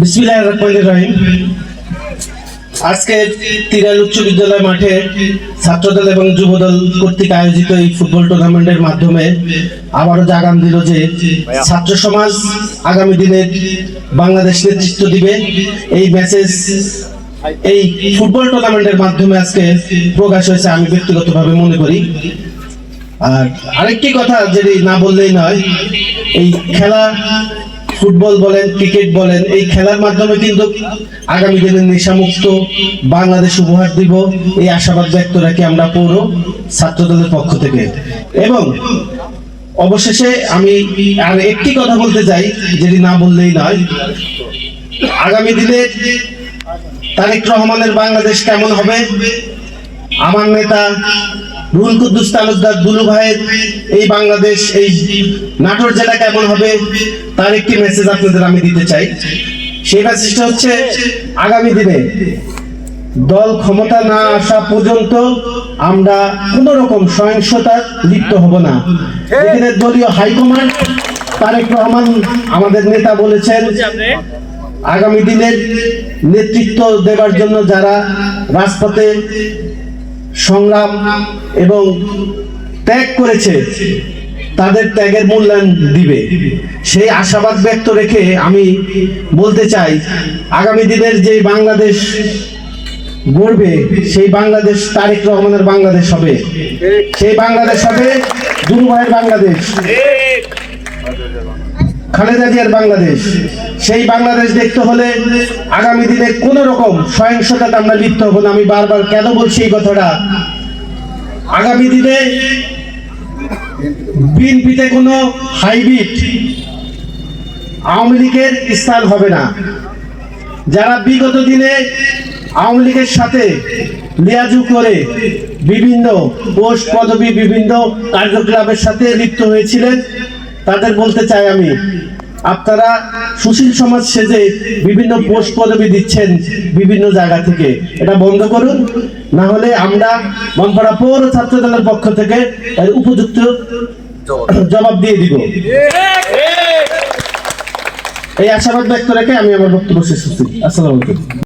বিসমিল্লাহির রহমানির রহিম। আজকে তিরাল উচ্চ বিদ্যালয় মাঠে ছাত্রদল এবং যুবদল কর্তৃক আয়োজিত এই ফুটবল টুর্নামেন্টের মাধ্যমে আবারও জাগান দিল যে ছাত্র সমাজ আগামী দিনে বাংলাদেশ নেতৃত্ব দিবে। এই মেসেজ এই ফুটবল টুর্নামেন্টের মাধ্যমে আজকে প্রকাশ হয়েছে আমি ব্যক্তিগতভাবে মনে করি। আর আরেকটি কথা যেটি না বললেই নয়, এই খেলা ফুটবল বলেন, ক্রিকেট বলেন, এই খেলার মাধ্যমে কিন্তু আগামী দিনে নেশামুক্ত বাংলাদেশ উপহার দিব। এই আশাবাদ ব্যক্ত রাখি আমরা পৌর ছাত্র দলের পক্ষ থেকে। এবং অবশেষে আমি আর একটি কথা বলতে চাই, যেটি না বললেই নয়। আগামী দিনে তারেক রহমানের বাংলাদেশ কেমন হবে? আমার নেতা রুহুল কুদ্দুস তালুকদার দুলু ভাইয়ের এই বাংলাদেশ, এই নাটোর জেলা কেমন হবে, তার একটি মেসেজ আপনাদের আমি দিতে চাই। সেই মেসেজটা হচ্ছে, আগামী দিনে দল ক্ষমতা না আসা পর্যন্ত আমরা কোন রকম সহিংসতা লিপ্ত হব না। এখানে দলীয় হাইকমান্ড তারেক রহমান আমাদের নেতা বলেছেন, আগামী দিনের নেতৃত্ব দেবার জন্য যারা রাজপথে সংগ্রাম এবং ত্যাগ করেছে, তাদের ত্যাগের মূল্যায়ন দিবে। সেই আশাবাদ ব্যক্ত রেখে আমি বলতে চাই, আগামী দিনের যে বাংলাদেশ গড়বে, সেই বাংলাদেশ তারেক রহমানের বাংলাদেশ হবে। সেই বাংলাদেশ হবে দুর্ভাইয়ের বাংলাদেশ। খালেদা জিয়ার বাংলাদেশ, সেই বাংলাদেশ দেখতে হলে আগামী দিনে কোন রকম সহিংসতাতে আমরা লিপ্ত হব না। আমি বারবার কেন বলছি এই কথাটা? আগামী দিনে বিএনপিতে কোনো হাইব্রিড আওয়ামী লীগের স্থান হবে না। যারা বিগত দিনে আওয়ামী লীগের সাথে লিয়াজু করে বিভিন্ন পোস্ট পদবি, বিভিন্ন কার্যকলাপের সাথে লিপ্ত হয়েছিলেন, তাদের বলতে চাই আমি আপনারা সুশীল সমাজ সেজে বিভিন্ন পোস্ট পদবি দিচ্ছেন বিভিন্ন জায়গা থেকে। এটা বন্ধ করুন, না হলে আমরা মনপাড়া পৌর ছাত্র দলের পক্ষ থেকে উপযুক্ত জবাব দিয়ে দিব। এই আশাবাদ ব্যক্ত রেখে আমি আমার বক্তব্য শেষ করছি। আসসালাম